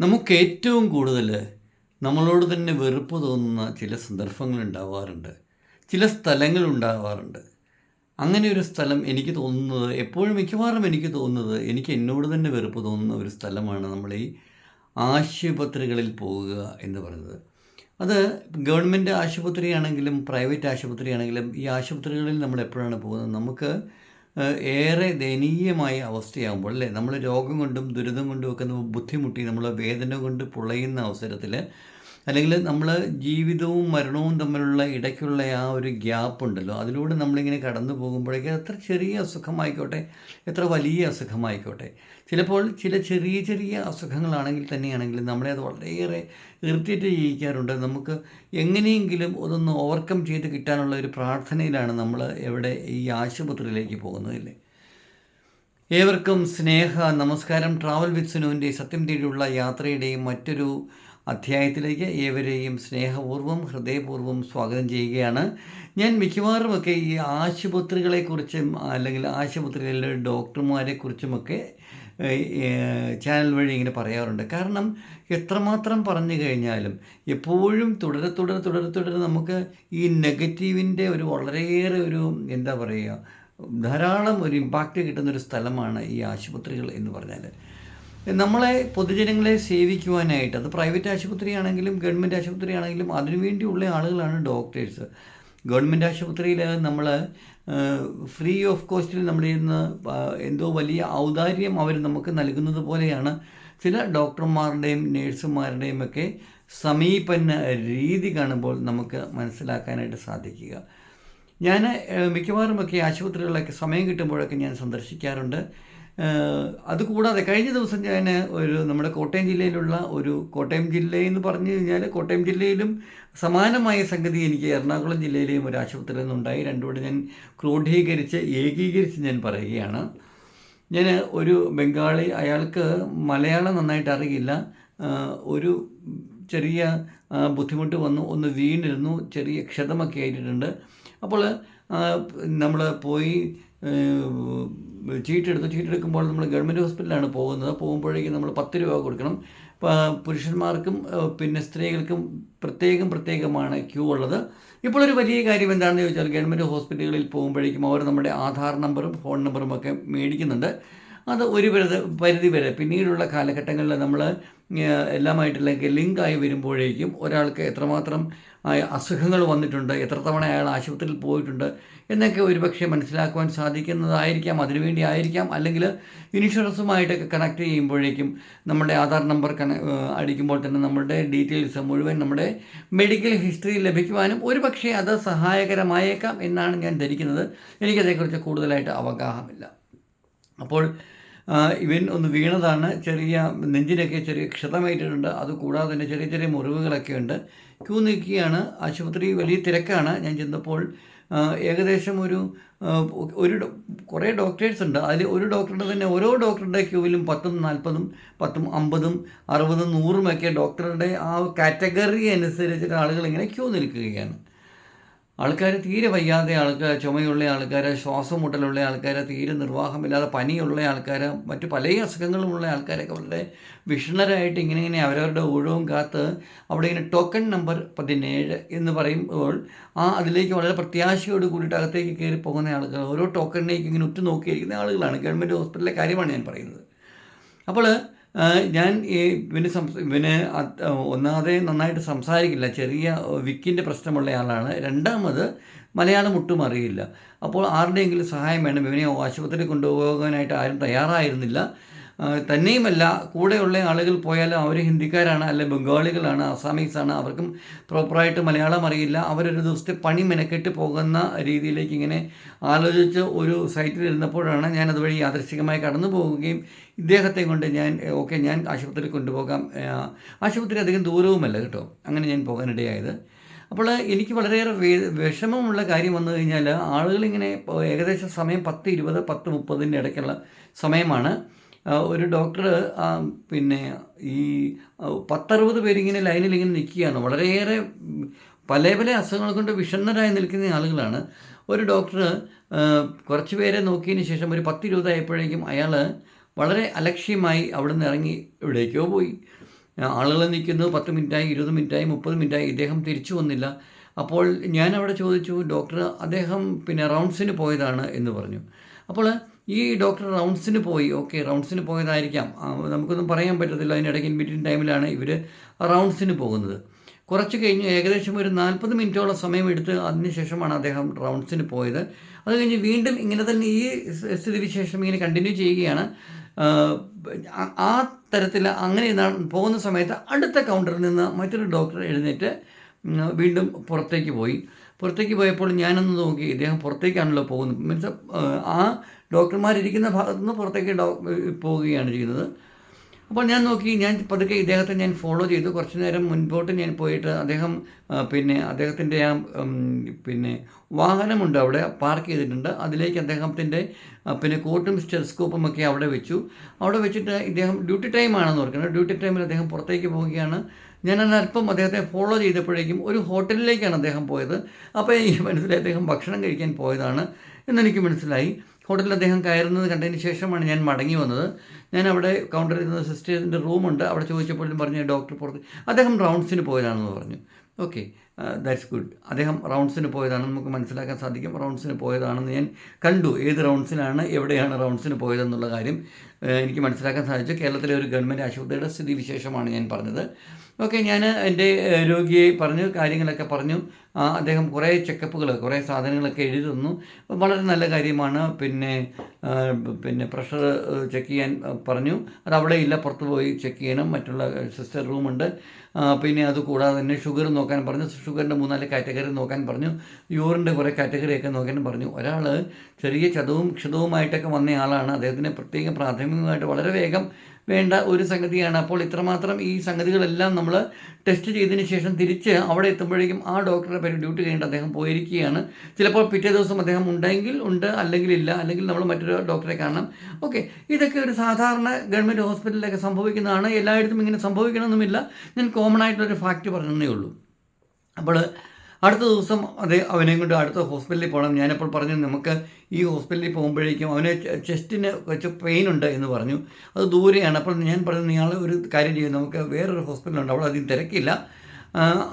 നമുക്ക് ഏറ്റവും കൂടുതൽ നമ്മളോട് തന്നെ വെറുപ്പ് തോന്നുന്ന ചില സന്ദർഭങ്ങൾ ഉണ്ടാവാറുണ്ട്. ചില സ്ഥലങ്ങൾ ഉണ്ടാവാറുണ്ട്. അങ്ങനെ ഒരു സ്ഥലം എനിക്ക് തോന്നുന്നത് എപ്പോഴും മിക്കവാറും എനിക്ക് തോന്നുന്നത് എനിക്ക് എന്നോട് തന്നെ വെറുപ്പ് തോന്നുന്ന ഒരു സ്ഥലമാണ് നമ്മൾ ഈ ആശുപത്രികളിൽ പോവുക എന്ന് പറയുന്നത്. അത് ഗവൺമെന്റ് ആശുപത്രിയാണെങ്കിലും പ്രൈവറ്റ് ആശുപത്രിയാണെങ്കിലും ഈ ആശുപത്രികളിൽ നമ്മൾ എപ്പോഴാണ് പോകുന്നത്? നമുക്ക് ഏറെ ദയനീയമായ അവസ്ഥയാകുമ്പോൾ അല്ലേ? നമ്മൾ രോഗം കൊണ്ടും ദുരിതം കൊണ്ടും ഒക്കെ നമ്മൾ ബുദ്ധിമുട്ടി നമ്മൾ വേദന കൊണ്ട് പുളയുന്ന അവസരത്തിൽ അല്ലെങ്കിൽ നമ്മൾ ജീവിതവും മരണവും തമ്മിലുള്ള ഇടയ്ക്കുള്ള ആ ഒരു ഗ്യാപ്പ് ഉണ്ടല്ലോ. അതിലൂടെ നമ്മളിങ്ങനെ കടന്നു പോകുമ്പോഴേക്ക് എത്ര ചെറിയ അസുഖമായിക്കോട്ടെ എത്ര വലിയ അസുഖമായിക്കോട്ടെ. ചിലപ്പോൾ ചില ചെറിയ ചെറിയ അസുഖങ്ങളാണെങ്കിൽ തന്നെയാണെങ്കിലും നമ്മളെ അത് വളരെയേറെ ഇറിറ്റേറ്റ് ചെയ്യിക്കാറുണ്ട്. നമുക്ക് എങ്ങനെയെങ്കിലും അതൊന്ന് ഓവർകം ചെയ്ത് കിട്ടാനുള്ള ഒരു പ്രാർത്ഥനയിലാണ് നമ്മൾ എവിടെ ഈ ആശുപത്രിയിലേക്ക് പോകുന്നതില്ലേ ഏവർക്കും സ്നേഹ നമസ്കാരം. ട്രാവൽ വിത്ത് സുനുവിന്റെ സത്യം തേടിയുള്ള യാത്രയുടെയും മറ്റൊരു അധ്യായത്തിലേക്ക് ഏവരെയും സ്നേഹപൂർവം ഹൃദയപൂർവം സ്വാഗതം ചെയ്യുകയാണ്. ഞാൻ മിക്കവാറുമൊക്കെ ഈ ആശുപത്രികളെക്കുറിച്ചും അല്ലെങ്കിൽ ആശുപത്രികളിലെ ഡോക്ടർമാരെക്കുറിച്ചുമൊക്കെ ചാനൽ വഴി ഇങ്ങനെ പറയാറുണ്ട്. കാരണം എത്രമാത്രം പറഞ്ഞു കഴിഞ്ഞാലും എപ്പോഴും തുടരെ തുടരെ തുടരെ തുടരെ നമുക്ക് ഈ നെഗറ്റീവിന്റെ ഒരു വളരെയേറെ ഒരു എന്താ പറയുക ധാരാളം ഒരു ഇമ്പാക്റ്റ് കിട്ടുന്ന ഒരു സ്ഥലമാണ് ഈ ആശുപത്രികൾ എന്ന് പറഞ്ഞാൽ നമ്മളെ പൊതുജനങ്ങളെ സേവിക്കുവാനായിട്ട് അത് പ്രൈവറ്റ് ആശുപത്രിയാണെങ്കിലും ഗവൺമെന്റ് ആശുപത്രിയാണെങ്കിലും അതിനുവേണ്ടിയുള്ള ആളുകളാണ് ഡോക്ടേഴ്സ്. ഗവൺമെന്റ് ആശുപത്രിയിൽ നമ്മൾ ഫ്രീ ഓഫ് കോസ്റ്റിൽ നമ്മൾ ഇന്ന് എന്തോ വലിയ ഔദാര്യം അവർ നമുക്ക് നൽകുന്നത് പോലെയാണ് ചില ഡോക്ടർമാരുടെയും നേഴ്സുമാരുടെയും ഒക്കെ സമീപന രീതി കാണുമ്പോൾ നമുക്ക് മനസ്സിലാക്കാനായിട്ട് സാധിക്കുക. ഞാൻ മിക്കവാറുമൊക്കെ ആശുപത്രികളിലൊക്കെ സമയം കിട്ടുമ്പോഴൊക്കെ ഞാൻ സന്ദർശിക്കാറുണ്ട്. അതുകൂടാതെ കഴിഞ്ഞ ദിവസം ഞാൻ ഒരു നമ്മുടെ കോട്ടയം ജില്ലയിലുള്ള ഒരു കോട്ടയം ജില്ലയെന്ന് പറഞ്ഞു കഴിഞ്ഞാൽ കോട്ടയം ജില്ലയിലും സമാനമായ സംഗതി എനിക്ക് എറണാകുളം ജില്ലയിലെയും ഒരു ആശുപത്രിയിൽ നിന്നുണ്ടായി. രണ്ടുകൂടെ ഞാൻ ക്രോഡീകരിച്ച് ഏകീകരിച്ച് ഞാൻ പറയുകയാണ്. ഞാൻ ഒരു ബംഗാളി അയാൾക്ക് മലയാളം നന്നായിട്ട് അറിയില്ല. ഒരു ചെറിയ ബുദ്ധിമുട്ട് വന്നു. ഒന്ന് വീണിരുന്നു. ചെറിയ ക്ഷതമൊക്കെ ആയിട്ടുണ്ട്. അപ്പോൾ നമ്മൾ പോയി ചീട്ടെടുത്തു ചീട്ടെടുക്കുമ്പോൾ നമ്മൾ ഗവൺമെന്റ് ഹോസ്പിറ്റലാണ് പോകുന്നത്. പോകുമ്പോഴേക്കും നമ്മൾ പത്ത് രൂപ കൊടുക്കണം. പുരുഷന്മാർക്കും പിന്നെ സ്ത്രീകൾക്കും പ്രത്യേകം പ്രത്യേകമാണ് ക്യൂ ഉള്ളത്. ഇപ്പോൾ ഒരു വലിയ കാര്യം എന്താണെന്ന് ചോദിച്ചാൽ ഗവൺമെന്റ് ഹോസ്പിറ്റലുകളിൽ പോകുമ്പോഴേക്കും അവർ നമ്മുടെ ആധാർ നമ്പറും ഫോൺ നമ്പറും ഒക്കെ മേടിക്കുന്നുണ്ട്. അത് ഒരു പരിധി പരിധി വരെ. പിന്നീടുള്ള കാലഘട്ടങ്ങളിൽ നമ്മൾ എല്ലാമായിട്ടില്ലെങ്കിൽ ലിങ്കായി വരുമ്പോഴേക്കും ഒരാൾക്ക് എത്രമാത്രം അസുഖങ്ങൾ വന്നിട്ടുണ്ട് എത്ര തവണ അയാൾ ആശുപത്രിയിൽ പോയിട്ടുണ്ട് എന്നൊക്കെ ഒരുപക്ഷെ മനസ്സിലാക്കുവാൻ സാധിക്കുന്നതായിരിക്കാം അതിനുവേണ്ടി ആയിരിക്കാം. അല്ലെങ്കിൽ ഇൻഷുറൻസുമായിട്ടൊക്കെ കണക്ട് ചെയ്യുമ്പോഴേക്കും നമ്മുടെ ആധാർ നമ്പർ കണ അടിക്കുമ്പോൾ തന്നെ നമ്മുടെ ഡീറ്റെയിൽസ് മുഴുവൻ നമ്മുടെ മെഡിക്കൽ ഹിസ്റ്ററി ലഭിക്കുവാനും ഒരുപക്ഷെ അത് സഹായകരമായേക്കാം എന്നാണ് ഞാൻ ധരിക്കുന്നത്. എനിക്കതേക്കുറിച്ച് കൂടുതലായിട്ട് അവഗാഹമില്ല. അപ്പോൾ ഇവൻ ഒന്ന് വീണതാണ് ചെറിയ നെഞ്ചിനൊക്കെ ചെറിയ ക്ഷതമേറ്റിട്ടുണ്ട് അതുകൂടാതെ തന്നെ ചെറിയ ചെറിയ മുറിവുകളൊക്കെ ഉണ്ട്. ക്യൂ നിൽക്കുകയാണ് ആശുപത്രി വലിയ തിരക്കാണ്. ഞാൻ ചെന്നപ്പോൾ ഏകദേശം ഒരു ഒരു കുറേ ഡോക്ടേഴ്സ് ഉണ്ട്. അതിൽ ഒരു ഡോക്ടറുടെ തന്നെ ഓരോ ഡോക്ടറുടെ ക്യൂവിലും പത്തും നാൽപ്പതും പത്തും അമ്പതും അറുപതും നൂറുമൊക്കെ ഡോക്ടറുടെ ആ കാറ്റഗറി അനുസരിച്ചിട്ട് ആളുകൾ ഇങ്ങനെ ക്യൂ നിൽക്കുകയാണ്. ആൾക്കാർ തീരെ വയ്യാതെ ആൾക്കാർ ചുമയുള്ള ആൾക്കാർ ശ്വാസം മുട്ടലുള്ള ആൾക്കാർ തീരെ നിർവാഹമില്ലാതെ പനിയുള്ള ആൾക്കാർ മറ്റ് പല അസുഖങ്ങളുമുള്ള ആൾക്കാരൊക്കെ വളരെ വിഷണരായിട്ട് ഇങ്ങനെ ഇങ്ങനെ അവരവരുടെ ഊഴവും കാത്ത് അവിടെ ഇങ്ങനെ ടോക്കൺ നമ്പർ പതിനേഴ് എന്ന് പറയുമ്പോൾ ആ അതിലേക്ക് വളരെ പ്രത്യാശയോട് കൂടിയിട്ട് അകത്തേക്ക് കയറി പോകുന്ന ആളുകൾ ഓരോ ടോക്കണിലേക്ക് ഇങ്ങനെ ഉറ്റുനോക്കിയിരിക്കുന്ന ആളുകളാണ്. ഗവൺമെന്റ് ഹോസ്പിറ്റലിലെ കാര്യമാണ് ഞാൻ പറയുന്നത്. അപ്പോൾ ഞാൻ ഇവന് സംസ ഇവന് ഒന്നാമതെ നന്നായിട്ട് സംസാരിക്കില്ല. ചെറിയ വിക്കിന്റെ പ്രശ്നമുള്ള ആളാണ്. രണ്ടാമത് മലയാളം ഒട്ടും അറിയില്ല. അപ്പോൾ ആരുടെയെങ്കിലും സഹായം വേണം. ഇവനെ ആശുപത്രിയിൽ കൊണ്ടുപോകാനായിട്ട് ആരും തയ്യാറായിരുന്നില്ല. തന്നെയുമല്ല കൂടെയുള്ള ആളുകൾ പോയാലും അവർ ഹിന്ദിക്കാരാണ് അല്ലെ ബംഗാളികളാണ് അസാമീസാണ്. അവർക്കും പ്രോപ്പറായിട്ട് മലയാളം അറിയില്ല. അവരൊരു ദിവസത്തെ പണി മെനക്കെട്ട് പോകുന്ന രീതിയിലേക്ക് ഇങ്ങനെ ആലോചിച്ച് ഒരു സൈറ്റിൽ ഇരുന്നപ്പോഴാണ് ഞാൻ അതുവഴി യാദൃശികമായി കടന്നു പോവുകയും ഇദ്ദേഹത്തെ കൊണ്ട് ഞാൻ ഓക്കെ ഞാൻ ആശുപത്രി കൊണ്ടുപോകാം. ആശുപത്രി അധികം ദൂരവുമല്ല കേട്ടോ. അങ്ങനെ ഞാൻ പോകാനിടയായത്. അപ്പോൾ എനിക്ക് വളരെയേറെ വിഷമമുള്ള കാര്യം വന്നു കഴിഞ്ഞാൽ ആളുകളിങ്ങനെ ഏകദേശം സമയം പത്ത് ഇരുപത് പത്ത് മുപ്പതിന്റെ ഇടയ്ക്കുള്ള സമയമാണ്. ഒരു ഡോക്ടർ പിന്നെ ഈ പത്തറുപത് പേരിങ്ങനെ ലൈനിൽ ഇങ്ങനെ നിൽക്കുകയാണ്. വളരെയേറെ പല പല അസുഖങ്ങൾ കൊണ്ട് വിഷണ്ണരായി നിൽക്കുന്ന ആളുകളാണ്. ഒരു ഡോക്ടർ കുറച്ച് പേരെ നോക്കിയതിന് ശേഷം ഒരു പത്ത് ഇരുപതായപ്പോഴേക്കും അയാൾ വളരെ അലക്ഷ്യമായി അവിടെ നിന്ന് ഇറങ്ങി എവിടേക്കോ പോയി. ആളുകൾ നിൽക്കുന്നത് പത്ത് മിനിറ്റായി ഇരുപത് മിനിറ്റായി മുപ്പത് മിനിറ്റായി. ഇദ്ദേഹം തിരിച്ചു വന്നില്ല. അപ്പോൾ ഞാൻ അവിടെ ചോദിച്ചു ഡോക്ടർ അദ്ദേഹം പിന്നെ റൗണ്ട്സിന് പോയതാണ് എന്ന് പറഞ്ഞു. അപ്പോൾ ഈ ഡോക്ടർ റൗണ്ട്സിന് പോയി. ഓക്കെ റൗണ്ട്സിന് പോയതായിരിക്കാം. നമുക്കൊന്നും പറയാൻ പറ്റത്തില്ല. അതിനിടയ്ക്ക് ഇൻ ബിറ്റ്വീൻ ടൈമിലാണ് ഇവർ റൗണ്ട്സിന് പോകുന്നത്. കുറച്ച് കഴിഞ്ഞ് ഏകദേശം ഒരു നാൽപ്പത് മിനിറ്റോളം സമയം എടുത്ത് അതിനുശേഷമാണ് അദ്ദേഹം റൗണ്ട്സിന് പോയത്. അത് കഴിഞ്ഞ് വീണ്ടും ഇങ്ങനെ തന്നെ ഈ സ്ഥിതിവിശേഷം ഇങ്ങനെ കണ്ടിന്യൂ ചെയ്യുകയാണ്. ആ തരത്തിൽ അങ്ങനെ പോകുന്ന സമയത്ത് അടുത്ത കൗണ്ടറിൽ നിന്ന് മറ്റൊരു ഡോക്ടർ എഴുന്നേറ്റ് വീണ്ടും പുറത്തേക്ക് പോയി. പുറത്തേക്ക് പോയപ്പോൾ ഞാനൊന്ന് നോക്കി ഇദ്ദേഹം പുറത്തേക്കാണല്ലോ പോകുന്നത്. മീൻസ് ആ ഡോക്ടർമാരിരിക്കുന്ന ഭാഗത്തുനിന്ന് പുറത്തേക്ക് ഡോ പോവുകയാണ് ചെയ്യുന്നത്. അപ്പോൾ ഞാൻ നോക്കി ഞാൻ പതുക്കെ ഇദ്ദേഹത്തെ ഞാൻ ഫോളോ ചെയ്തു. കുറച്ച് നേരം മുൻപോട്ട് ഞാൻ പോയിട്ട് അദ്ദേഹം പിന്നെ അദ്ദേഹത്തിന്റെ ആ പിന്നെ വാഹനമുണ്ട് അവിടെ പാർക്ക് ചെയ്തിട്ടുണ്ട്. അതിലേക്ക് അദ്ദേഹത്തിന്റെ പിന്നെ കോട്ടും സ്റ്റെസ്കോപ്പും ഒക്കെ അവിടെ വെച്ചു. അവിടെ വെച്ചിട്ട് ഇദ്ദേഹം ഡ്യൂട്ടി ടൈം ആണെന്ന് ഓർക്കുന്നത് ഡ്യൂട്ടി ടൈമിൽ അദ്ദേഹം പുറത്തേക്ക് പോവുകയാണ്. ഞാൻ അല്പം അദ്ദേഹത്തെ ഫോളോ ചെയ്തപ്പോഴേക്കും ഒരു ഹോട്ടലിലേക്കാണ് അദ്ദേഹം പോയത്. അപ്പോൾ എനിക്ക് മനസ്സിലായി അദ്ദേഹം ഭക്ഷണം കഴിക്കാൻ പോയതാണ് എന്നെനിക്ക് മനസ്സിലായി. ഹോട്ടലിൽ അദ്ദേഹം കയറുന്നത് കണ്ടതിന് ശേഷമാണ് ഞാൻ മടങ്ങി വന്നത്. ഞാൻ അവിടെ കൗണ്ടറിൽ ഇരുന്ന സിസ്റ്റേഴ്സിന്റെ റൂമുണ്ട് അവിടെ ചോദിച്ചപ്പോഴും പറഞ്ഞു ഡോക്ടർ പുറത്ത് അദ്ദേഹം റൗണ്ട്സിന് പോയതാണെന്ന് പറഞ്ഞു. ഓക്കെ ദാറ്റ്സ് ഗുഡ് അദ്ദേഹം റൗണ്ട്സിന് പോയതാണ് നമുക്ക് മനസ്സിലാക്കാൻ സാധിക്കും. റൗണ്ട്സിന് പോയതാണെന്ന് ഞാൻ കണ്ടു. ഏത് റൗണ്ട്സിലാണ് എവിടെയാണ് റൗണ്ട്സിന് പോയതെന്നുള്ള കാര്യം എനിക്ക് മനസ്സിലാക്കാൻ സാധിച്ചു. കേരളത്തിലെ ഒരു ഗവൺമെന്റ് ആശുപത്രിയുടെ സ്ഥിതി വിശേഷമാണ് ഞാൻ പറഞ്ഞത്. ഓക്കെ ഞാൻ എന്റെ രോഗിയെ പറഞ്ഞു കാര്യങ്ങളൊക്കെ പറഞ്ഞു. അദ്ദേഹം കുറേ ചെക്കപ്പുകൾ കുറേ സാധനങ്ങളൊക്കെ എഴുതി തന്നു. വളരെ നല്ല കാര്യമാണ്. പിന്നെ പിന്നെ പ്രഷർ ചെക്ക് ചെയ്യാൻ പറഞ്ഞു. അത് അവിടെ ഇല്ല പുറത്ത് പോയി ചെക്ക് ചെയ്യണം. മറ്റുള്ള സിസ്റ്റർ റൂമുണ്ട്. പിന്നെ അത് കൂടാതെ തന്നെ ഷുഗർ നോക്കാൻ പറഞ്ഞു. ഷുഗറിന്റെ മൂന്നാൽ കാറ്റഗറി നോക്കാൻ പറഞ്ഞു. യൂറിന്റെ കുറേ കാറ്റഗറിയൊക്കെ നോക്കാൻ പറഞ്ഞു. ഒരാൾ ചെറിയ ചതവും ക്ഷതവുമായിട്ടൊക്കെ വന്നയാളാണ് അദ്ദേഹത്തിന് പ്രത്യേകം പ്രാഥമികമായിട്ട് വളരെ വേഗം വേണ്ട ഒരു സംഗതിയാണ്. അപ്പോൾ ഇത്രമാത്രം ഈ സംഗതികളെല്ലാം നമ്മൾ ടെസ്റ്റ് ചെയ്തതിന് ശേഷം തിരിച്ച് അവിടെ എത്തുമ്പോഴേക്കും ആ ഡോക്ടറെ പേര് ഡ്യൂട്ടി കഴിഞ്ഞിട്ട് അദ്ദേഹം പോയിരിക്കുകയാണ്. ചിലപ്പോൾ പിറ്റേ ദിവസം അദ്ദേഹം ഉണ്ടെങ്കിൽ ഉണ്ട് അല്ലെങ്കിൽ ഇല്ല അല്ലെങ്കിൽ നമ്മൾ മറ്റൊരു ഡോക്ടറെ കാണണം. ഓക്കെ ഇതൊക്കെ ഒരു സാധാരണ ഗവൺമെന്റ് ഹോസ്പിറ്റലിലൊക്കെ സംഭവിക്കുന്നതാണ്. എല്ലായിടത്തും ഇങ്ങനെ സംഭവിക്കണമെന്നുമില്ല. ഞാൻ കോമൺ ആയിട്ടുള്ളൊരു ഫാക്റ്റ് പറഞ്ഞതേ ഉള്ളൂ. അപ്പോൾ അടുത്ത ദിവസം അത് അവനെയും കൊണ്ട് അടുത്ത ഹോസ്പിറ്റലിൽ പോകണം. ഞാനപ്പോൾ പറഞ്ഞു നമുക്ക് ഈ ഹോസ്പിറ്റലിൽ പോകുമ്പോഴേക്കും അവന് ചെസ്റ്റിന് കുറച്ച് പെയിൻ ഉണ്ട് എന്ന് പറഞ്ഞു. അത് ദൂരെയാണ്. അപ്പോൾ ഞാൻ പറഞ്ഞു നിങ്ങൾ ഒരു കാര്യം ചെയ്യും. നമുക്ക് വേറൊരു ഹോസ്പിറ്റലുണ്ട് അവിടെ അധികം തിരക്കില്ല.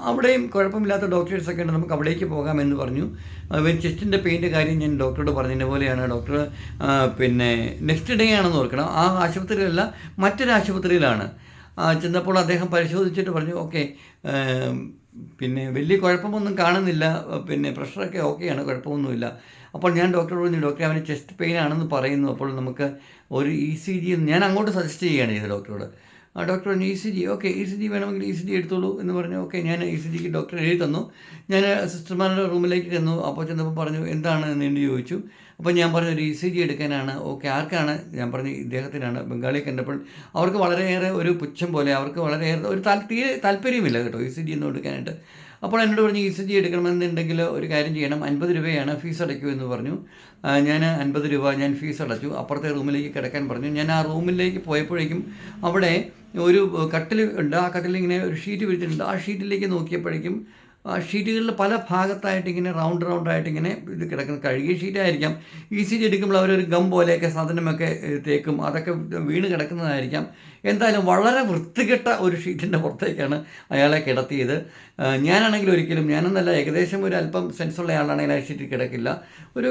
അവിടെയും കുഴപ്പമില്ലാത്ത ഡോക്ടേഴ്സൊക്കെ ഉണ്ട്. നമുക്ക് അവിടേക്ക് പോകാമെന്ന് പറഞ്ഞു. അവൻ ചെസ്റ്റിന്റെ പെയിന്റെ കാര്യം ഞാൻ ഡോക്ടറോട് പറഞ്ഞതിന് പോലെയാണ് ഡോക്ടർ പിന്നെ നെക്സ്റ്റ് ഡേ ആണെന്ന് ഓർക്കണം. ആ ആശുപത്രിയിലല്ല മറ്റൊരു ആശുപത്രിയിലാണ്. ചെന്നപ്പോൾ അദ്ദേഹം പരിശോധിച്ചിട്ട് പറഞ്ഞു ഓക്കെ പിന്നെ വലിയ കുഴപ്പമൊന്നും കാണുന്നില്ല. പിന്നെ പ്രഷറൊക്കെ ഓക്കെയാണ് കുഴപ്പമൊന്നുമില്ല. അപ്പോൾ ഞാൻ ഡോക്ടറോട് പറഞ്ഞു ഡോക്ടറെ അവന് ചെസ്റ്റ് പെയിൻ ആണെന്ന് പറയുന്നു. അപ്പോൾ നമുക്ക് ഒരു ഇ സി ജി ഞാൻ അങ്ങോട്ട് സജസ്റ്റ് ചെയ്യുകയാണ് ചെയ്തത് ഡോക്ടറോട്. ആ ഡോക്ടർ പറഞ്ഞു E C G okay E C G വേണമെങ്കിൽ ഇ സി ജി എടുത്തോളൂ എന്ന് പറഞ്ഞു. ഓക്കെ ഞാൻ ഇ സി ജിക്ക് ഡോക്ടർ എഴുതി തന്നു. ഞാൻ സിസ്റ്റർമാരുടെ റൂമിലേക്ക് ചെന്നു. അപ്പോൾ ചെന്നപ്പോൾ പറഞ്ഞു എന്താണ്? എന്ന് ചോദിച്ചു. അപ്പോൾ ഞാൻ പറഞ്ഞു ഒരു ഇ സി ജി എടുക്കാനാണ് ഓക്കെ ആർക്കാണ് ഞാൻ പറഞ്ഞു ഇദ്ദേഹത്തിനാണ് ബംഗാളി കണ്ടപ്പോൾ അവർക്ക് വളരെയേറെ ഒരു പുച്ഛം പോലെ അവർക്ക് വളരെയേറെ ഒരു താൽ തീരെ താല്പര്യമില്ല കേട്ടോ ഇ സി ജി ഒന്നും എടുക്കാനായിട്ട്. അപ്പോൾ എന്നോട് പറഞ്ഞു ഇ സി ജി എടുക്കണമെന്നുണ്ടെങ്കിൽ ഒരു കാര്യം ചെയ്യണം അൻപത് രൂപയാണ് ഫീസ് അടയ്ക്കൂ എന്ന് പറഞ്ഞു. ഞാൻ അൻപത് രൂപ ഞാൻ ഫീസ് അടച്ചു അപ്പുറത്തെ റൂമിലേക്ക് കിടക്കാൻ പറഞ്ഞു. ഞാൻ ആ റൂമിലേക്ക് പോയപ്പോഴേക്കും അവിടെ ഒരു കട്ടിൽ ഉണ്ട് ആ കട്ടിലിങ്ങനെ ഒരു ഷീറ്റ് വിരിച്ചിട്ടുണ്ട്. ആ ഷീറ്റിലേക്ക് നോക്കിയപ്പോഴേക്കും ഷീറ്റുകളിൽ പല ഭാഗത്തായിട്ട് ഇങ്ങനെ റൗണ്ട് റൗണ്ട് ആയിട്ട് ഇങ്ങനെ ഇത് കിടക്കുന്ന. കഴുകിയ ഷീറ്റായിരിക്കാം. ഈ സി ജി എടുക്കുമ്പോൾ അവരൊരു ഗം പോലെയൊക്കെ സാധനമൊക്കെ തേക്കും അതൊക്കെ വീണ് കിടക്കുന്നതായിരിക്കാം. എന്തായാലും വളരെ വൃത്തികെട്ട ഒരു ഷീറ്റിന്റെ പുറത്തേക്കാണ് അയാളെ കിടത്തിയത്. ഞാനാണെങ്കിൽ ഒരിക്കലും ഞാനെന്നല്ല ഏകദേശം ഒരു അല്പം സെൻസുള്ള ആളാണെങ്കിൽ ആ ഷീറ്റിൽ കിടക്കില്ല. ഒരു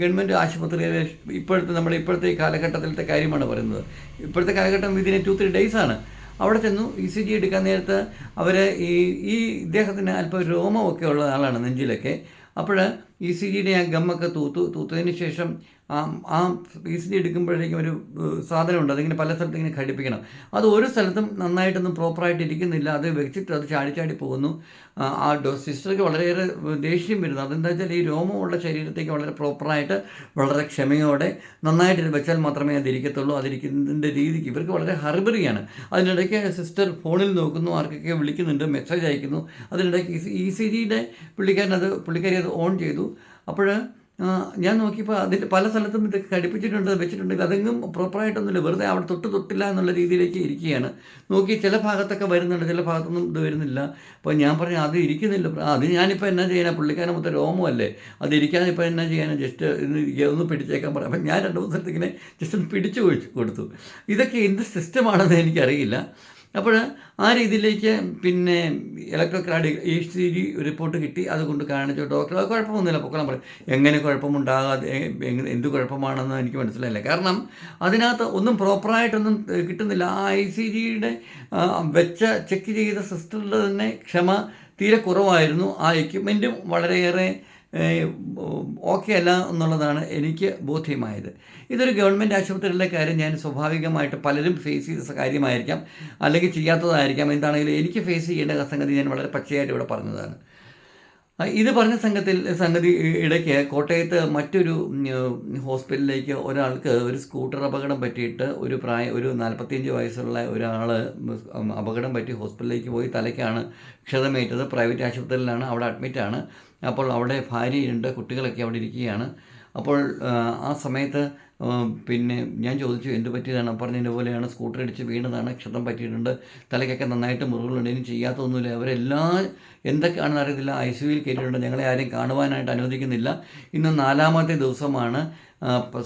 ഗവൺമെന്റ് ആശുപത്രിയിലെ ഇപ്പോഴത്തെ നമ്മൾ ഇപ്പോഴത്തെ ഈ കാലഘട്ടത്തിലത്തെ കാര്യമാണ് പറയുന്നത്. ഇപ്പോഴത്തെ കാലഘട്ടം വിതിന് ടു ത്രീ ഡേയ്സാണ് അവിടെ ചെന്നു ഇ സി ജി എടുക്കാൻ നേരത്ത് അവർ ഈ ഈ ഇദ്ദേഹത്തിന് അല്പം രോമമൊക്കെ ഉള്ള ആളാണ് നെഞ്ചിലൊക്കെ. അപ്പോൾ ഇ സി ജിയുടെ ആ ഗമ്മൊക്കെ തൂത്തു. തൂത്തതിന് ശേഷം ആ ആ ഇ സി ജി എടുക്കുമ്പോഴേക്കും ഒരു സാധനമുണ്ട്. അതിങ്ങനെ പല സ്ഥലത്തും ഇങ്ങനെ ഘടിപ്പിക്കണം. അത് ഒരു സ്ഥലത്തും നന്നായിട്ടൊന്നും പ്രോപ്പറായിട്ട് ഇരിക്കുന്നില്ല. അത് വെച്ചിട്ട് അത് ചാടി ചാടി പോകുന്നു. ആ, ആ ഡോ സിസ്റ്റർക്ക് വളരെയേറെ ദേഷ്യം വരുന്നു. അതെന്താ വെച്ചാൽ ഈ രോമമുള്ള ശരീരത്തേക്ക് വളരെ പ്രോപ്പറായിട്ട് വളരെ ക്ഷമയോടെ നന്നായിട്ട് വെച്ചാൽ മാത്രമേ അതിരിക്കത്തുള്ളൂ അതിരിക്കുന്നതിന്റെ രീതിക്ക് ഇവർക്ക് വളരെ ഹർബറിയാണ്. അതിനിടയ്ക്ക് സിസ്റ്റർ ഫോണിൽ നോക്കുന്നു. ആർക്കൊക്കെ വിളിക്കുന്നുണ്ട്. മെസ്സേജ് അയക്കുന്നു. അതിനിടയ്ക്ക് ഇ സി ജിയുടെ പുള്ളിക്കാരൻ അത് പുള്ളിക്കാരി അത് ഓൺ ചെയ്തു. അപ്പോൾ ഞാൻ നോക്കിയപ്പോൾ അതിൽ പല സ്ഥലത്തും ഇത് ഘടിപ്പിച്ചിട്ടുണ്ട് വെച്ചിട്ടുണ്ട്. അതെങ്ങും പ്രോപ്പറായിട്ടൊന്നുമില്ല വെറുതെ അവിടെ തൊട്ട് തൊട്ടില്ല എന്നുള്ള രീതിയിലേക്ക് ഇരിക്കുകയാണ്. നോക്കി ചില ഭാഗത്തൊക്കെ വരുന്നുണ്ട് ചില ഭാഗത്തൊന്നും ഇത് വരുന്നില്ല. അപ്പോൾ ഞാൻ പറഞ്ഞു അത് ഇരിക്കുന്നില്ല. അത് ഞാനിപ്പോൾ എന്നാ ചെയ്യാനാ? പുള്ളിക്കാരൻ മൊത്തം രോമമല്ലേ. അത് ഇരിക്കാനിപ്പോൾ എന്നാ ചെയ്യാനാ? ജസ്റ്റ് ഒന്ന് പിടിച്ചേക്കാൻ പറയാം അപ്പം ഞാൻ രണ്ട് മൂന്ന് സ്ഥലത്ത് ജസ്റ്റ് ഒന്ന് പിടിച്ചു കൊടുത്തു. ഇതൊക്കെ എന്ത് സിസ്റ്റമാണെന്ന് എനിക്കറിയില്ല. അപ്പോൾ ആ രീതിയിലേക്ക് പിന്നെ ഇലക്ട്രോക്രാഡി ഇ സി ജി റിപ്പോർട്ട് കിട്ടി. അതുകൊണ്ട് കാണിച്ചു ഡോക്ടർ അത് കുഴപ്പമൊന്നുമില്ല. പൊക്കളം പറയും. എങ്ങനെ കുഴപ്പമുണ്ടാകാതെ എന്ത് കുഴപ്പമാണെന്ന് എനിക്ക് മനസ്സിലായില്ല. കാരണം അതിനകത്ത് ഒന്നും പ്രോപ്പറായിട്ടൊന്നും കിട്ടുന്നില്ല. ആ ഐ സി ജിയുടെ വെച്ച ചെക്ക് ചെയ്ത സിസ്റ്ററിന്റെ തന്നെ ക്ഷമ തീരെ കുറവായിരുന്നു. ആ എക്യുപ്മെന്റും വളരെയേറെ ഓക്കെ അല്ല എന്നുള്ളതാണ് എനിക്ക് ബോധ്യമായത്. ഇതൊരു ഗവൺമെന്റ് ആശുപത്രികളുടെ കാര്യം ഞാൻ സ്വാഭാവികമായിട്ട് പലരും ഫേസ് ചെയ്ത കാര്യമായിരിക്കാം അല്ലെങ്കിൽ ചെയ്യാത്തതായിരിക്കാം. എന്താണെങ്കിലും എനിക്ക് ഫേസ് ചെയ്യേണ്ട സംഗതി ഞാൻ വളരെ പച്ചയായിട്ട് ഇവിടെ പറഞ്ഞതാണ്. ഇത് പറഞ്ഞ സംഘത്തിൽ സംഗതി ഇടയ്ക്ക് കോട്ടയത്ത് മറ്റൊരു ഹോസ്പിറ്റലിലേക്ക് ഒരാൾക്ക് ഒരു സ്കൂട്ടർ അപകടം പറ്റിയിട്ട് ഒരു പ്രായ ഒരു നാൽപ്പത്തിയഞ്ച് വയസ്സുള്ള ഒരാൾ അപകടം പറ്റി ഹോസ്പിറ്റലിലേക്ക് പോയി തലയ്ക്കാണ് ക്ഷതമേറ്റത്. പ്രൈവറ്റ് ആശുപത്രിയിലാണ് അവിടെ അഡ്മിറ്റാണ്. അപ്പോൾ അവിടെ ഭാര്യയുണ്ട് കുട്ടികളൊക്കെ അവിടെ ഇരിക്കുകയാണ്. അപ്പോൾ ആ, സമയത്ത് പിന്നെ ഞാൻ ചോദിച്ചു എന്ത് പറ്റിയതാണ്? പറഞ്ഞതിന്റെ പോലെയാണ് സ്കൂട്ടർ അടിച്ച് വീണതാണ് ക്ഷതം പറ്റിയിട്ടുണ്ട് തലയ്ക്കൊക്കെ നന്നായിട്ട് മുറിവുകളുണ്ട് ഇനി ചെയ്യാത്തൊന്നുമില്ല. അവരെല്ലാ എന്തൊക്കെയാണെന്ന് അറിയത്തില്ല. ഐ സി കയറ്റിയിട്ടുണ്ട് ഞങ്ങളെ ആരെയും കാണുവാനായിട്ട് അനുവദിക്കുന്നില്ല. ഇന്ന് നാലാമത്തെ ദിവസമാണ്.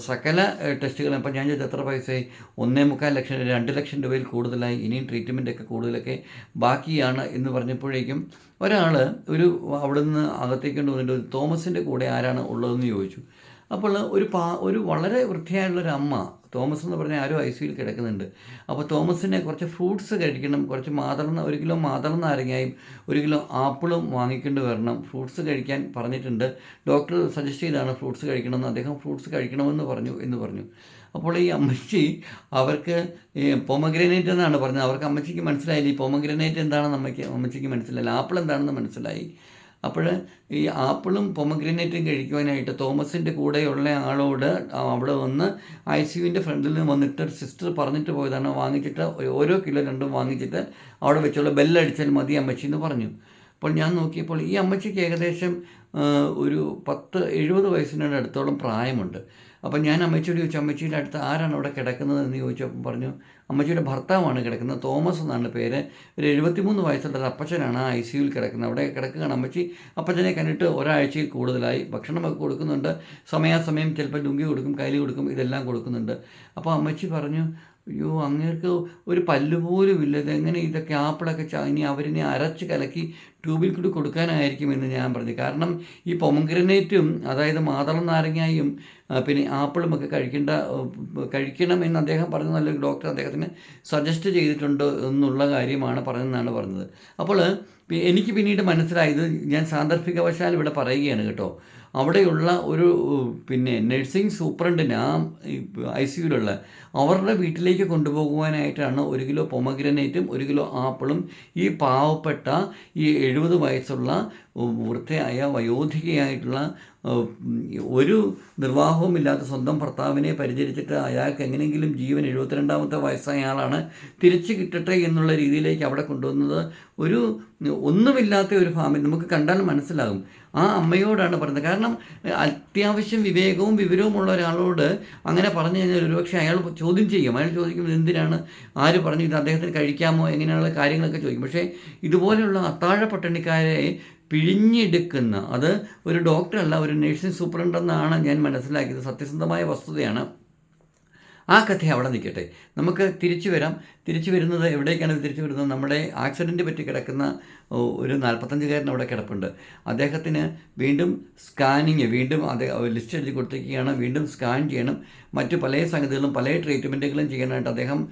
സകല ടെസ്റ്റുകളും ഇപ്പം ഞാൻ ചോദിച്ചത് എത്ര പൈസയായി? ഒന്നേ മുക്കാൽ ലക്ഷം രണ്ട് ലക്ഷം രൂപയിൽ കൂടുതലായി. ഇനിയും ട്രീറ്റ്മെന്റൊക്കെ കൂടുതലൊക്കെ ബാക്കിയാണ് എന്ന് പറഞ്ഞപ്പോഴേക്കും ഒരാൾ ഒരു അവിടുന്ന് അകത്തേക്ക് കൊണ്ട് ഒരു തോമസിന്റെ കൂടെ ആരാണ് ഉള്ളതെന്ന് ചോദിച്ചു. അപ്പോൾ ഒരു പാ ഒരു വളരെ വൃത്തിയായിട്ടുള്ളൊരു അമ്മ തോമസ് എന്ന് പറഞ്ഞാൽ ആരോ ഐ സിയിൽ കിടക്കുന്നുണ്ട്. അപ്പോൾ തോമസിനെ കുറച്ച് ഫ്രൂട്ട്സ് കഴിക്കണം കുറച്ച് മാതളന്ന ഒരു കിലോ മാതള നാരങ്ങയും ഒരു കിലോ ആപ്പിളും വാങ്ങിക്കൊണ്ട് വരണം. ഫ്രൂട്ട്സ് കഴിക്കാൻ പറഞ്ഞിട്ടുണ്ട്. ഡോക്ടർ സജസ്റ്റ് ചെയ്താണ് ഫ്രൂട്ട്സ് കഴിക്കണമെന്ന്. അദ്ദേഹം ഫ്രൂട്ട്സ് കഴിക്കണമെന്ന് പറഞ്ഞു എന്ന് പറഞ്ഞു. അപ്പോൾ ഈ അമ്മച്ചി അവർക്ക് ഈ പൊമഗ്രനേറ്റ് എന്നാണ് പറഞ്ഞത്. അവർക്ക് അമ്മച്ചിക്ക് മനസ്സിലായില്ല. ഈ പൊമഗ്രനേറ്റ് എന്താണെന്ന് അമ്മയ്ക്ക് അമ്മച്ചിക്ക് മനസ്സിലായില്ല. ആപ്പിൾ എന്താണെന്ന് മനസ്സിലായി. അപ്പോൾ ഈ ആപ്പിളും പൊമഗ്രനേറ്റും കഴിക്കുവാനായിട്ട് തോമസിന്റെ കൂടെയുള്ള ആളോട് അവിടെ വന്ന് ഐ സി യുവിന്റെ ഫ്രണ്ടിൽ നിന്ന് വന്നിട്ട് സിസ്റ്റർ പറഞ്ഞിട്ട് പോയതാണ്. വാങ്ങിച്ചിട്ട് ഓരോ കിലോ രണ്ടും വാങ്ങിച്ചിട്ട് അവിടെ വെച്ചുള്ള ബെല്ലടിച്ചാൽ മതി അമ്മച്ചി എന്ന് പറഞ്ഞു. അപ്പോൾ ഞാൻ നോക്കിയപ്പോൾ ഈ അമ്മച്ചിക്ക് ഏകദേശം ഒരു പത്ത് എഴുപത് വയസ്സിനടുത്തോളം പ്രായമുണ്ട്. അപ്പം ഞാൻ അമ്മച്ചിയോട് ചോദിച്ചു അമ്മച്ചിയുടെ അടുത്ത് ആരാണ് അവിടെ കിടക്കുന്നത് എന്ന് ചോദിച്ചപ്പോൾ പറഞ്ഞു അമ്മച്ചിയുടെ ഭർത്താവാണ് കിടക്കുന്നത് തോമസ് എന്നാണ് പേര്. ഒരു എഴുപത്തിമൂന്ന് വയസ്സുള്ള ഒരു അപ്പച്ചനാണ് ആ ഐ സി യുയിൽ കിടക്കുന്നത്. അവിടെ കിടക്കുകയാണ് അമ്മച്ചി. അപ്പച്ചനെ കണ്ടിട്ട് ഒരാഴ്ചയിൽ കൂടുതലായി. ഭക്ഷണമൊക്കെ കൊടുക്കുന്നുണ്ട്. സമയാസമയം ചിലപ്പോൾ ലുങ്കി കൊടുക്കും കയ്യിൽ കൊടുക്കും ഇതെല്ലാം കൊടുക്കുന്നുണ്ട്. അപ്പോൾ അമ്മച്ചി പറഞ്ഞു അയ്യോ അങ്ങേർക്ക് ഒരു പല്ല് പോലും ഇല്ല. ഇതെങ്ങനെ ഇതൊക്കെ ആപ്പിളൊക്കെ ഇനി അവരിനെ അരച്ച് കലക്കി ട്യൂബിൽ കൂടി കൊടുക്കാനായിരിക്കും എന്ന് ഞാൻ പറഞ്ഞു. കാരണം ഈ പൊമഗ്രനേറ്റും അതായത് മാതളം നാരങ്ങയും പിന്നെ ആപ്പിളും ഒക്കെ കഴിക്കേണ്ട കഴിക്കണം എന്ന് അദ്ദേഹം പറഞ്ഞ നല്ലൊരു ഡോക്ടർ അദ്ദേഹത്തിന് സജസ്റ്റ് ചെയ്തിട്ടുണ്ട് എന്നുള്ള കാര്യമാണ് പറഞ്ഞതെന്നാണ് പറഞ്ഞത്. അപ്പോൾ എനിക്ക് പിന്നീട് മനസ്സിലായത് ഞാൻ സാന്ദർഭികവശാൽ ഇവിടെ പറയുകയാണ് കേട്ടോ. അവിടെയുള്ള ഒരു പിന്നെ നഴ്സിംഗ് സൂപ്രണ്ടിന് ആ ഐ സിയുലുള്ള അവരുടെ വീട്ടിലേക്ക് കൊണ്ടുപോകുവാനായിട്ടാണ് ഒരു കിലോ പൊമഗ്രനേറ്റും ഒരു കിലോ ആപ്പിളും ഈ പാവപ്പെട്ട ഈ എഴുപത് വയസ്സുള്ള വൃദ്ധയായ വയോധികയായിട്ടുള്ള ഒരു നിർവാഹവും ഇല്ലാത്ത സ്വന്തം ഭർത്താവിനെ പരിചരിച്ചിട്ട് അയാൾക്ക് എങ്ങനെയെങ്കിലും ജീവൻ എഴുപത്തിരണ്ടാമത്തെ വയസ്സായ ആളാണ് തിരിച്ചു കിട്ടട്ടെ എന്നുള്ള രീതിയിലേക്ക് അവിടെ കൊണ്ടുവന്നത് ഒരു ഒന്നുമില്ലാത്ത ഒരു ഫാമിൽ നമുക്ക് കണ്ടാൽ മനസ്സിലാകും. ആ അമ്മയോടാണ് പറയുന്നത് കാരണം അത്യാവശ്യം വിവേകവും വിവരവുമുള്ള ഒരാളോട് അങ്ങനെ പറഞ്ഞു കഴിഞ്ഞാൽ ഒരുപക്ഷെ അയാൾ ചോദ്യം ചെയ്യും. അയാൾ ചോദിക്കും "ഇത് എന്തിനാണ് ആര് പറഞ്ഞു ഇത്? അദ്ദേഹത്തിന് കഴിക്കാമോ? എങ്ങനെയുള്ള കാര്യങ്ങളൊക്കെ ചോദിക്കും. പക്ഷേ ഇതുപോലെയുള്ള അത്താഴ പട്ടിണിക്കാരെ പിഴിഞ്ഞെടുക്കുന്ന അത് ഒരു ഡോക്ടറല്ല ഒരു നേഴ്സിംഗ് സൂപ്രണ്ടെന്നാണ് ഞാൻ മനസ്സിലാക്കിയത് സത്യസന്ധമായ വസ്തുതയാണ്. ആ കഥ അവിടെ നിൽക്കട്ടെ. നമുക്ക് തിരിച്ചു വരാം. തിരിച്ചു വരുന്നത് എവിടേക്കാണ് തിരിച്ചു വരുന്നത്? നമ്മുടെ ആക്സിഡന്റ് പറ്റി കിടക്കുന്ന ഒരു നാൽപ്പത്തഞ്ചുകാരൻ അവിടെ കിടപ്പുണ്ട്. അദ്ദേഹത്തിന് വീണ്ടും സ്കാനിങ് വീണ്ടും അദ്ദേഹം ലിസ്റ്റ് എഴുതി കൊടുത്തിരിക്കുകയാണ്. വീണ്ടും സ്കാൻ ചെയ്യണം. മറ്റു പല സംഗതികളും പല ട്രീറ്റ്മെന്റുകളും ചെയ്യാനായിട്ട് അദ്ദേഹം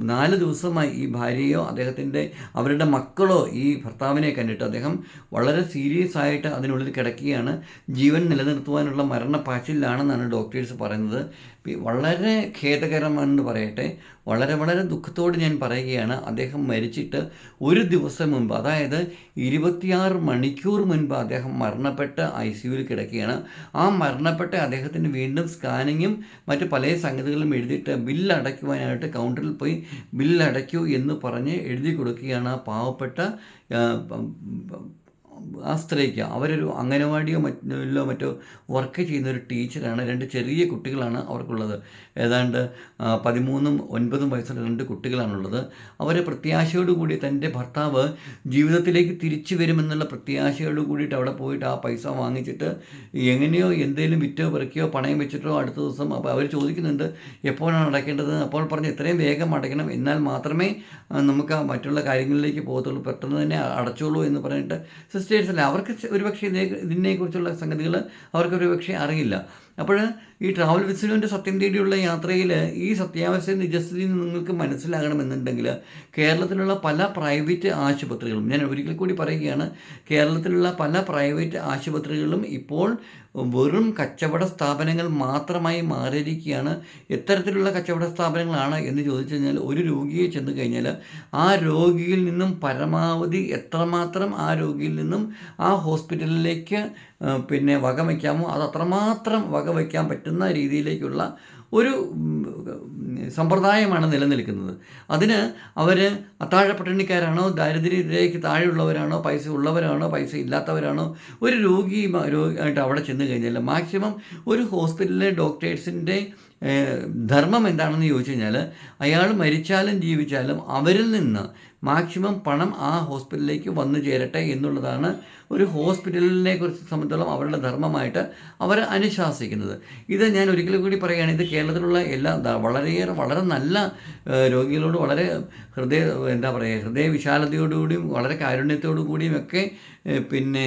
നാല് ദിവസമായി ഈ ഭാര്യയോ അദ്ദേഹത്തിന്റെ അവരുടെ മക്കളോ ഈ ഭർത്താവിനെ കണ്ടിട്ട് അദ്ദേഹം വളരെ സീരിയസ് ആയിട്ട് അതിനുള്ളിൽ കിടക്കുകയാണ്. ജീവൻ നിലനിർത്തുവാനുള്ള മരണപ്പാച്ചിലാണെന്നാണ് ഡോക്ടേഴ്സ് പറയുന്നത്. വളരെ ഖേദകരമാണെന്ന് പറയട്ടെ. വളരെ വളരെ ദുഃഖത്തോട് ഞാൻ പറയുകയാണ്. അദ്ദേഹം മരിച്ചിട്ട് ഒരു ദിവസം മുൻപ് അതായത് ഇരുപത്തിയാറ് മണിക്കൂർ മുൻപ് അദ്ദേഹം മരണപ്പെട്ട് ഐ സി യുവിൽ കിടക്കുകയാണ്. ആ മരണപ്പെട്ട അദ്ദേഹത്തിന് വീണ്ടും സ്കാനിങ്ങും മറ്റ് പല സംഗതികളും എഴുതിയിട്ട് ബില്ല് അടയ്ക്കുവാനായിട്ട് കൗണ്ടറിൽ പോയി ബില്ല് അടയ്ക്കൂ എന്ന് പറഞ്ഞ് എഴുതി കൊടുക്കുകയാണ് ആ പാവപ്പെട്ട ആ, പ- പ- ആ അവരൊരു അംഗനവാടിയോ മറ്റോ മറ്റോ വർക്ക് ചെയ്യുന്ന ഒരു ടീച്ചറാണ്. രണ്ട് ചെറിയ കുട്ടികളാണ് അവർക്കുള്ളത്. ഏതാണ്ട് പതിമൂന്നും ഒൻപതും വയസ്സുള്ള രണ്ട് കുട്ടികളാണുള്ളത്. അവരെ പ്രത്യാശയോടുകൂടി തന്റെ ഭർത്താവ് ജീവിതത്തിലേക്ക് തിരിച്ചു വരുമെന്നുള്ള പ്രത്യാശയോട് കൂടിയിട്ട് അവിടെ പോയിട്ട് ആ പൈസ വാങ്ങിച്ചിട്ട് എങ്ങനെയോ എന്തെങ്കിലും വിറ്റോ പെറുക്കിയോ പണയം വെച്ചിട്ടോ അടുത്ത ദിവസം അപ്പോൾ അവർ ചോദിക്കുന്നുണ്ട് എപ്പോഴാണ് അടയ്ക്കേണ്ടത്? അപ്പോൾ പറഞ്ഞ് എത്രയും വേഗം അടയ്ക്കണം. എന്നാൽ മാത്രമേ നമുക്ക് മറ്റുള്ള കാര്യങ്ങളിലേക്ക് പോകത്തുള്ളൂ. പെട്ടെന്ന് തന്നെ അടച്ചോളൂ എന്ന് പറഞ്ഞിട്ട് സിസ്റ്റേഴ്സല്ല അവർക്ക് ഒരുപക്ഷെ ഇതേ ഇതിനെക്കുറിച്ചുള്ള സംഗതികൾ അവർക്ക് ഒരുപക്ഷെ അറിയില്ല. അപ്പോൾ ഈ ട്രാവൽ വിസിലുവിന്റെ സത്യം തേടിയുള്ള യാത്രയിൽ ഈ സത്യാവസ്ഥ നിജസ്ഥിതി നിങ്ങൾക്ക് മനസ്സിലാകണമെന്നുണ്ടെങ്കിൽ കേരളത്തിലുള്ള പല പ്രൈവറ്റ് ആശുപത്രികളും ഞാൻ ഒരിക്കൽ കൂടി പറയുകയാണ് കേരളത്തിലുള്ള പല പ്രൈവറ്റ് ആശുപത്രികളിലും ഇപ്പോൾ വെറും കച്ചവട സ്ഥാപനങ്ങൾ മാത്രമായി മാറിയിരിക്കുകയാണ്. എത്തരത്തിലുള്ള കച്ചവട സ്ഥാപനങ്ങളാണ് എന്ന് ചോദിച്ചു കഴിഞ്ഞാൽ ഒരു രോഗിയെ ചെന്ന് കഴിഞ്ഞാൽ ആ രോഗിയിൽ നിന്നും പരമാവധി എത്രമാത്രം ആ രോഗിയിൽ നിന്നും ആ ഹോസ്പിറ്റലിലേക്ക് പിന്നെ വകവയ്ക്കാമോ അത് അത്രമാത്രം വകവയ്ക്കാൻ പറ്റുന്ന രീതിയിലേക്കുള്ള ഒരു സമ്പ്രദായമാണ് നിലനിൽക്കുന്നത്. അതിന് അവർ അത്താഴപ്പട്ടിണിക്കാരാണോ ദാരിദ്ര്യത്തിലേക്ക് താഴെയുള്ളവരാണോ പൈസ ഉള്ളവരാണോ പൈസ ഇല്ലാത്തവരാണോ ഒരു രോഗി രോഗിയായിട്ട് അവിടെ ചെന്ന് കഴിഞ്ഞാൽ മാക്സിമം ഒരു ഹോസ്പിറ്റലിലെ ഡോക്ടേഴ്സിന്റെ ധർമ്മം എന്താണെന്ന് ചോദിച്ചു കഴിഞ്ഞാൽ അയാൾ മരിച്ചാലും ജീവിച്ചാലും അവരിൽ നിന്ന് മാക്സിമം പണം ആ ഹോസ്പിറ്റലിലേക്ക് വന്നു ചേരട്ടെ എന്നുള്ളതാണ് ഒരു ഹോസ്പിറ്റലിനെ കുറിച്ച് സംബന്ധിച്ചോളം അവരുടെ ധർമ്മമായിട്ട് അവർ അനുശാസിക്കുന്നത്. ഇത് ഞാൻ ഒരിക്കലും കൂടി പറയുകയാണ് ഇത് കേരളത്തിലുള്ള എല്ലാ വളരെയേറെ വളരെ നല്ല രോഗികളോട് വളരെ ഹൃദയ എന്താ പറയുക ഹൃദയ വിശാലതയോടുകൂടിയും വളരെ കാരുണ്യത്തോടു കൂടിയും ഒക്കെ പിന്നെ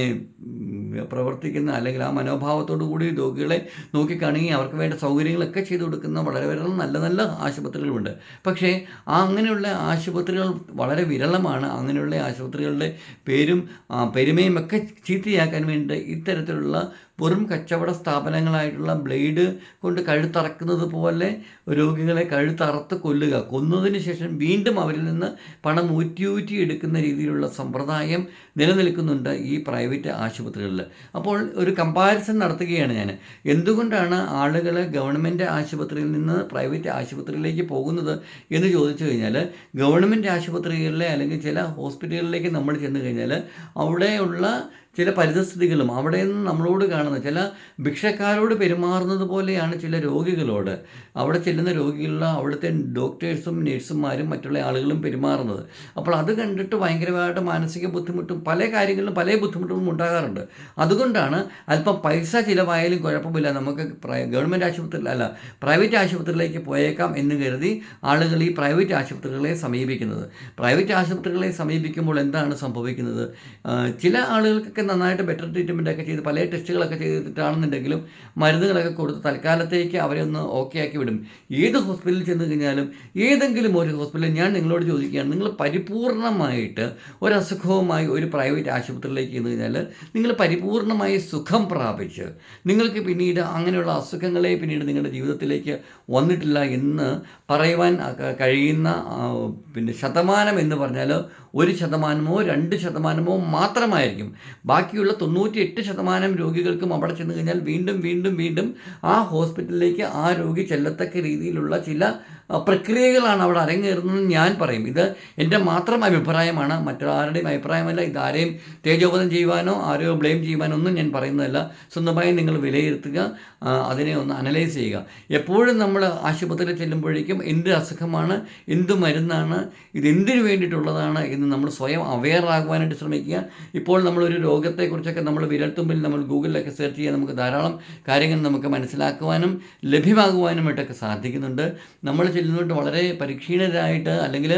പ്രവർത്തിക്കുന്ന അല്ലെങ്കിൽ ആ മനോഭാവത്തോടു കൂടി രോഗികളെ നോക്കിക്കാണുകയും അവർക്ക് വേണ്ട സൗകര്യങ്ങളൊക്കെ ചെയ്തു കൊടുക്കുന്ന വളരെ വിരളം നല്ല നല്ല ആശുപത്രികളുണ്ട് പക്ഷേ അങ്ങനെയുള്ള ആശുപത്രികൾ വളരെ വിരളമാണ്. അങ്ങനെയുള്ള ആശുപത്രികളുടെ പേരും പെരുമയും ഒക്കെ ചീത്തയാക്കാൻ വേണ്ടി ഇത്തരത്തിലുള്ള വെറും കച്ചവട സ്ഥാപനങ്ങളായിട്ടുള്ള ബ്ലേഡ് കൊണ്ട് കഴുത്തറക്കുന്നത് പോലെ രോഗികളെ കഴുത്തറത്ത് കൊല്ലുക. കൊന്നതിന് ശേഷം വീണ്ടും അവരിൽ നിന്ന് പണം ഊറ്റി ഊറ്റി എടുക്കുന്ന രീതിയിലുള്ള സമ്പ്രദായം നിലനിൽക്കുന്നുണ്ട് ഈ പ്രൈവറ്റ് ആശുപത്രികളിൽ. അപ്പോൾ ഒരു കമ്പാരിസൺ നടത്തുകയാണ് ഞാൻ. എന്തുകൊണ്ടാണ് ആളുകൾ ഗവൺമെന്റ് ആശുപത്രിയിൽ നിന്ന് പ്രൈവറ്റ് ആശുപത്രിയിലേക്ക് പോകുന്നത് എന്ന് ചോദിച്ചു കഴിഞ്ഞാൽ ഗവൺമെന്റ് ആശുപത്രികളിലെ അല്ലെങ്കിൽ ചില ഹോസ്പിറ്റലുകളിലേക്ക് നമ്മൾ ചെന്ന് കഴിഞ്ഞാൽ അവിടെയുള്ള ചില പരിതസ്ഥിതികളും അവിടെ നിന്ന് നമ്മളോട് കാണുന്ന ചില ഭിക്ഷക്കാരോട് പെരുമാറുന്നത് പോലെയാണ് ചില രോഗികളോട്. അവിടെ ചെല്ലുന്ന രോഗികളിലെ അവിടുത്തെ ഡോക്ടേഴ്സും നഴ്സുമാരും മറ്റുള്ള ആളുകളും പെരുമാറുന്നത്. അപ്പോൾ അത് കണ്ടിട്ട് ഭയങ്കരമായിട്ട് മാനസിക ബുദ്ധിമുട്ടും പല കാര്യങ്ങളിലും പല ബുദ്ധിമുട്ടുകളും ഉണ്ടാകാറുണ്ട്. അതുകൊണ്ടാണ് അല്പം പൈസ ചിലവായാലും കുഴപ്പമില്ല. നമുക്ക് ഗവൺമെന്റ് ആശുപത്രിയിൽ അല്ല പ്രൈവറ്റ് ആശുപത്രിയിലേക്ക് പോയേക്കാം എന്ന് കരുതി ആളുകൾ ഈ പ്രൈവറ്റ് ആശുപത്രികളെ സമീപിക്കുന്നത്. പ്രൈവറ്റ് ആശുപത്രികളെ സമീപിക്കുമ്പോൾ എന്താണ് സംഭവിക്കുന്നത്? ചില ആളുകൾക്കൊക്കെ നന്നായിട്ട് ബെറ്റർ ട്രീറ്റ്മെന്റ് ഒക്കെ ചെയ്ത് പല ടെസ്റ്റുകളൊക്കെ ചെയ്തിട്ടാണെന്നുണ്ടെങ്കിലും മരുന്നുകളൊക്കെ കൊടുത്ത് തൽക്കാലത്തേക്ക് അവരെ ഒന്ന് ഓക്കെ ആക്കി വിടും. ഏത് ഹോസ്പിറ്റലിൽ ചെന്ന് കഴിഞ്ഞാലും ഏതെങ്കിലും ഒരു ഹോസ്പിറ്റലിൽ ഞാൻ നിങ്ങളോട് ചോദിക്കുകയാണ് നിങ്ങൾ പരിപൂർണമായിട്ട് ഒരു അസുഖവുമായി ഒരു പ്രൈവറ്റ് ആശുപത്രിയിലേക്ക് ചെന്ന് കഴിഞ്ഞാൽ നിങ്ങൾ പരിപൂർണമായി സുഖം പ്രാപിച്ച് നിങ്ങൾക്ക് പിന്നീട് അങ്ങനെയുള്ള അസുഖങ്ങളെ പിന്നീട് നിങ്ങളുടെ ജീവിതത്തിലേക്ക് വന്നിട്ടില്ല എന്ന് പറയുവാൻ കഴിയുന്ന പിന്നെ ശതമാനം എന്ന് പറഞ്ഞാൽ ഒരു ശതമാനമോ രണ്ട് ശതമാനമോ മാത്രമായിരിക്കും. ബാക്കിയുള്ള തൊണ്ണൂറ്റി എട്ട് ശതമാനം രോഗികൾക്കും അവിടെ ചെന്ന് കഴിഞ്ഞാൽ വീണ്ടും വീണ്ടും വീണ്ടും ആ ഹോസ്പിറ്റലിലേക്ക് ആ രോഗി ചെല്ലത്തക്ക രീതിയിലുള്ള ചില പ്രക്രിയകളാണ് അവിടെ അരങ്ങേറുന്നത് ഞാൻ പറയും. ഇത് എന്റെ മാത്രം അഭിപ്രായമാണ്. മറ്റാരുടെയും അഭിപ്രായമല്ല. ഇതാരെയും തേജോവധം ചെയ്യുവാനോ ആരെയോ ബ്ലെയിം ചെയ്യുവാനോ ഒന്നും ഞാൻ പറയുന്നതല്ല. സ്വന്തമായി നിങ്ങൾ വിലയിരുത്തുക അതിനെ ഒന്ന് അനലൈസ് ചെയ്യുക. എപ്പോഴും നമ്മൾ ആശുപത്രിയിൽ ചെല്ലുമ്പോഴേക്കും എന്ത് അസുഖമാണ് എന്ത് മരുന്നാണ് ഇതെന്തിനു വേണ്ടിയിട്ടുള്ളതാണ് എന്ന് നമ്മൾ സ്വയം അവെയർ ആകുവാനായിട്ട് ശ്രമിക്കുക. ഇപ്പോൾ നമ്മളൊരു രോഗത്തെക്കുറിച്ചൊക്കെ നമ്മൾ വിരൽത്തുമ്പിൽ നമ്മൾ ഗൂഗിളിലൊക്കെ സെർച്ച് ചെയ്യാൻ നമുക്ക് ധാരാളം കാര്യങ്ങൾ നമുക്ക് മനസ്സിലാക്കുവാനും ലഭ്യമാകുവാനുമായിട്ടൊക്കെ സാധിക്കുന്നുണ്ട്. നമ്മൾ ചെല്ലുന്നതുകൊണ്ട് വളരെ പരിക്ഷീണരായിട്ട് അല്ലെങ്കിൽ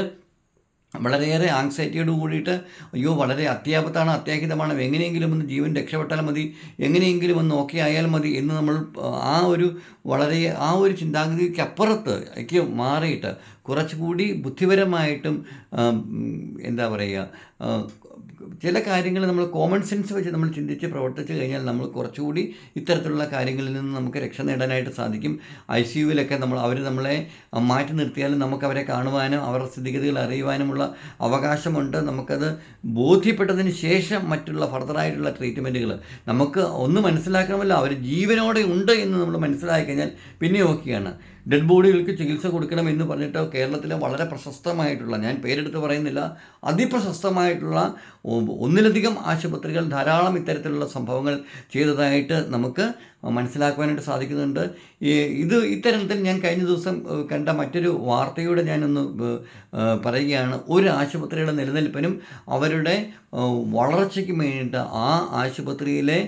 വളരെയേറെ ആങ്സൈറ്റിയോട് കൂടിയിട്ട് അയ്യോ വളരെ അത്യാപത്താണ് അത്യാഹിതമാണ് എങ്ങനെയെങ്കിലും ഒന്ന് ജീവൻ രക്ഷപ്പെട്ടാൽ മതി എങ്ങനെയെങ്കിലും ഒന്ന് ഓക്കെ ആയാൽ മതി എന്ന് നമ്മൾ ആ ഒരു വളരെ ആ ഒരു ചിന്താഗതിക്ക് അപ്പുറത്ത് ഒക്കെ മാറിയിട്ട് കുറച്ചുകൂടി ബുദ്ധിപരമായിട്ടും എന്താ പറയുക ചില കാര്യങ്ങൾ നമ്മൾ കോമൺ സെൻസ് വെച്ച് നമ്മൾ ചിന്തിച്ച് പ്രവർത്തിച്ച് കഴിഞ്ഞാൽ നമ്മൾ കുറച്ചുകൂടി ഇത്തരത്തിലുള്ള കാര്യങ്ങളിൽ നിന്ന് നമുക്ക് രക്ഷ നേടാനായിട്ട് സാധിക്കും. ഐ സി യുവിലൊക്കെ നമ്മൾ അവർ നമ്മളെ മാറ്റി നിർത്തിയാലും നമുക്ക് അവരെ കാണുവാനും അവരുടെ സ്ഥിതിഗതികൾ അറിയുവാനുമുള്ള അവകാശമുണ്ട്. നമുക്കത് ബോധ്യപ്പെട്ടതിന് ശേഷം മറ്റുള്ള ഫർദറായിട്ടുള്ള ട്രീറ്റ്മെന്റുകൾ നമുക്ക് ഒന്ന് മനസ്സിലാക്കണമല്ലോ അവർ ജീവനോടെ ഉണ്ട് എന്ന് നമ്മൾ മനസ്സിലാക്കി കഴിഞ്ഞാൽ പിന്നെ ഓക്കെയാണ് ഡെഡ് ബോഡികൾക്ക് ചികിത്സ കൊടുക്കണം എന്ന് പറഞ്ഞിട്ട് കേരളത്തിലെ വളരെ പ്രശസ്തമായിട്ടുള്ള ഞാൻ പേരെടുത്ത് പറയുന്നില്ല അതിപ്രശസ്തമായിട്ടുള്ള ഒന്നിലധികം ആശുപത്രികൾ ധാരാളം ഇത്തരത്തിലുള്ള സംഭവങ്ങൾ ചെയ്തതായിട്ട് നമുക്ക് മനസ്സിലാക്കുവാനായിട്ട് സാധിക്കുന്നുണ്ട്. ഇത് ഇത്തരത്തിൽ ഞാൻ കഴിഞ്ഞ ദിവസം കണ്ട മറ്റൊരു വാർത്തയോടെ ഞാനൊന്ന് പറയുകയാണ്. ഒരു ആശുപത്രിയുടെ നിലനിൽപ്പിനും അവരുടെ വളർച്ചയ്ക്ക് വേണ്ടിയിട്ട് ആ ആശുപത്രിയിലെ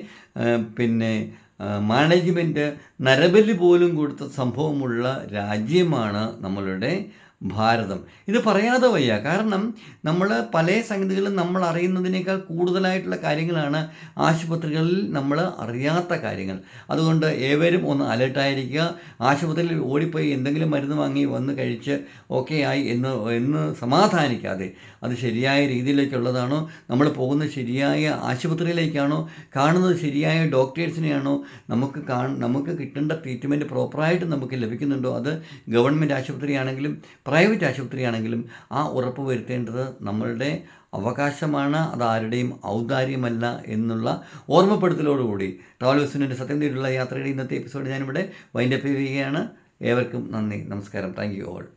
പിന്നെ മാനേജ്മെന്റ് നരബലി പോലും കൊടുത്ത സംഭവമുള്ള രാജ്യമാണ് നമ്മളുടെ ഭാരതം. ഇത് പറയാതെ വയ്യ. കാരണം നമ്മൾ പല സംഗതികളും നമ്മൾ അറിയുന്നതിനേക്കാൾ കൂടുതലായിട്ടുള്ള കാര്യങ്ങളാണ് ആശുപത്രികളിൽ നമ്മൾ അറിയാത്ത കാര്യങ്ങൾ. അതുകൊണ്ട് ഏവരും ഒന്ന് അലേർട്ടായിരിക്കുക ആശുപത്രിയിൽ ഓടിപ്പോയി എന്തെങ്കിലും മരുന്ന് വാങ്ങി വന്ന് കഴിച്ച് ഓക്കെ ആയി എന്ന് എന്ന് സമാധാനിക്കാതെ. അത് ശരിയായ രീതിയിലേക്കുള്ളതാണോ? നമ്മൾ പോകുന്ന ശരിയായ ആശുപത്രിയിലേക്കാണോ? കാണുന്നത് ശരിയായ ഡോക്ടേഴ്സിനെയാണോ? നമുക്ക് കാ നമുക്ക് കിട്ടേണ്ട ട്രീറ്റ്മെന്റ് പ്രോപ്പറായിട്ട് നമുക്ക് ലഭിക്കുന്നുണ്ടോ? അത് ഗവൺമെന്റ് ആശുപത്രിയാണെങ്കിലും പ്രൈവറ്റ് ആശുപത്രിയാണെങ്കിലും ആ ഉറപ്പ് വരുത്തേണ്ടത് നമ്മളുടെ അവകാശമാണ് അത് ആരുടെയും ഔദാര്യമല്ല എന്നുള്ള ഓർമ്മപ്പെടുത്തലോടുകൂടി. ട്രാവൽ ബസ്സിന്റെ സത്യം തേടിയുള്ള യാത്രയുടെ ഇന്നത്തെ എപ്പിസോഡ് ഞാനിവിടെ വൈൻഡപ്പ് ചെയ്യുകയാണ്. ഏവർക്കും നന്ദി. നമസ്കാരം. Thank you all.